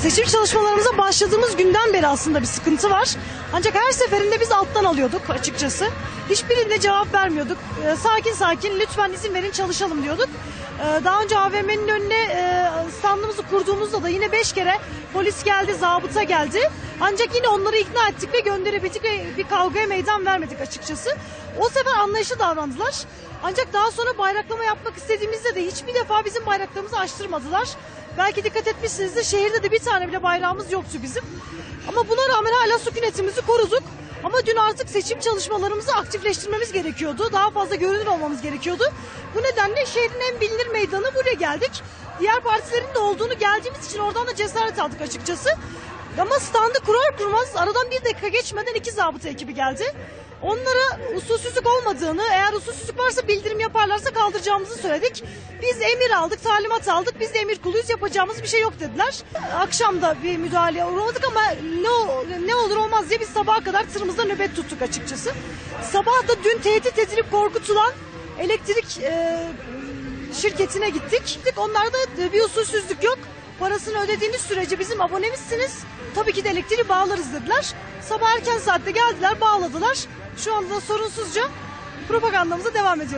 seçim çalışmalarımıza başladığımız günden beri aslında bir sıkıntı var. Ancak her seferinde biz alttan alıyorduk açıkçası. Hiçbirinde cevap vermiyorduk. Ee, sakin sakin lütfen izin verin çalışalım diyorduk. Ee, daha önce AVM'nin önüne e, standımızı kurduğumuzda da yine beş kere polis geldi, zabıta geldi. Ancak yine onları ikna ettik ve gönderebildik ve bir kavgaya meydan vermedik açıkçası. O sefer anlayışlı davrandılar. Ancak daha sonra bayraklama yapmak istediğimizde de hiçbir defa bizim bayraklarımızı açtırmadılar. Belki dikkat etmişsinizdir şehirde de bir tane bile bayrağımız yoktu bizim. Ama buna rağmen hala sükunetimizi koruduk. Ama dün artık seçim çalışmalarımızı aktifleştirmemiz gerekiyordu. Daha fazla görünür olmamız gerekiyordu. Bu nedenle şehrin en bilinir meydanı buraya geldik. Diğer partilerin de olduğunu geldiğimiz için oradan da cesaret aldık açıkçası. Ama standı kurar kurmaz aradan bir dakika geçmeden iki zabıta ekibi geldi. Onlara usulsüzlük olmadığını, eğer usulsüzlük varsa bildirim yaparlarsa kaldıracağımızı söyledik. Biz emir aldık, talimat aldık. Biz de emir kuluyuz, yapacağımız bir şey yok dediler. Akşam da bir müdahaleye uğramadık ama ne, ne olur olmaz diye biz sabaha kadar tırımızda nöbet tuttuk açıkçası. Sabah da dün tehdit edilip korkutulan elektrik e, şirketine gittik. Onlarda da bir usulsüzlük yok. Parasını ödediğiniz sürece bizim abonemizsiniz. Tabii ki de elektriği bağlarız dediler. Sabah erken saatte geldiler bağladılar. Şu anda da sorunsuzca propagandamıza devam ediyoruz.